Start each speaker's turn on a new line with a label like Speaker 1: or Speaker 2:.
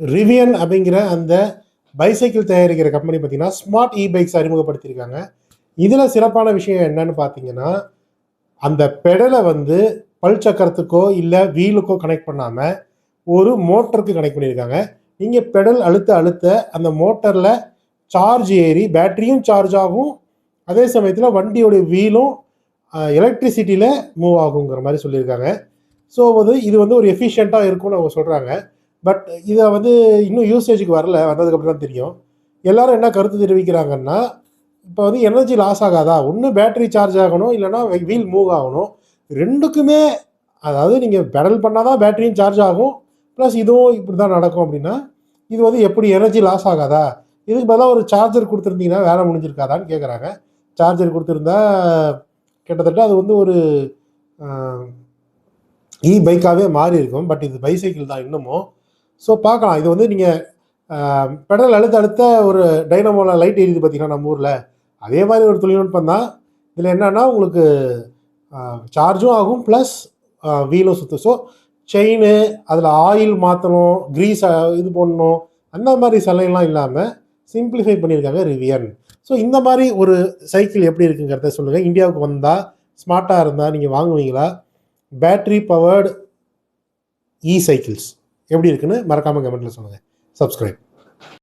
Speaker 1: Rivian அப்படிங்கிற அந்த bicycle தயாரிக்கிற கம்பெனி பார்த்தீங்கன்னா ஸ்மார்ட் இ பைக்ஸ் அறிமுகப்படுத்தியிருக்காங்க. இதில் சிறப்பான விஷயம் என்னன்னு பார்த்தீங்கன்னா அந்த பெடலை வந்து பல் சக்கரத்துக்கோ இல்லை வீலுக்கோ கனெக்ட் பண்ணாமல் ஒரு மோட்டருக்கு கனெக்ட் பண்ணியிருக்காங்க. நீங்கள் பெடல் அழுத்த அழுத்த அந்த மோட்டரில் சார்ஜ் ஏறி பேட்டரியும் சார்ஜ் ஆகும். அதே சமயத்தில் வண்டியோடைய வீலும் எலக்ட்ரிசிட்டியில் மூவ் ஆகுங்கிற மாதிரி சொல்லியிருக்காங்க. ஸோ வந்து இது வந்து ஒரு எஃபிஷியண்ட்டாக இருக்கும்னு அவங்க சொல்கிறாங்க பட் இதை வந்து இன்னும் யூசேஜுக்கு வரல வந்ததுக்கப்புறம் தான் தெரியும். எல்லாரும் என்ன கருத்து தெரிவிக்கிறாங்கன்னா இப்போ வந்து எனர்ஜி லாஸ் ஆகாதா? ஒன்று பேட்டரி சார்ஜ் ஆகணும் இல்லைன்னா வீல் மூவ் ஆகணும். ரெண்டுக்குமே அதாவது நீங்கள் பெடல் பண்ணால் தான் பேட்டரியும் சார்ஜ் ஆகும். ப்ளஸ் இதுவும் இப்படி தான் நடக்கும் அப்படின்னா இது வந்து எப்படி எனர்ஜி லாஸ் ஆகாதா? இதுக்கு பதிலாக ஒரு சார்ஜர் கொடுத்துருந்தீங்கன்னா வேலை முடிஞ்சிருக்காதான்னு கேட்குறாங்க சார்ஜர் கொடுத்துருந்தா கிட்டத்தட்ட அது வந்து ஒரு இ பைக்காகவே மாறி இருக்கும் பட் இது பைசைக்கிள் தான் இன்னமும். ஸோ பார்க்கலாம். இது வந்து நீங்கள் பெடல் அழுத்த அழுத்த ஒரு டைனமோவில் லைட் எரியுது பார்த்தீங்கன்னா நம்ம ஊரில்? அதே மாதிரி ஒரு தொழில்நுட்பம் தான். இதில் என்னென்னா உங்களுக்கு சார்ஜும் ஆகும் ப்ளஸ் வீலும் சுற்றும் ஸோ செயின் அதில் ஆயில் மாற்றணும் க்ரீஸ் இது பண்ணணும் அந்த மாதிரி சிலையெல்லாம் இல்லாமல் சிம்பிளிஃபை பண்ணியிருக்காங்க ரிவியன் ஸோ இந்த மாதிரி ஒரு சைக்கிள் எப்படி இருக்குங்கிறத சொல்லுங்கள் இந்தியாவுக்கு வந்தால் ஸ்மார்ட்டாக இருந்தால் நீங்கள் வாங்குவீங்களா? பேட்ரி பவர்டு இ சைக்கிள்ஸ் எப்படி இருக்குன்னு மறக்காமல் கமெண்ட்டில் சொல்லுங்கள் சப்ஸ்கிரைப்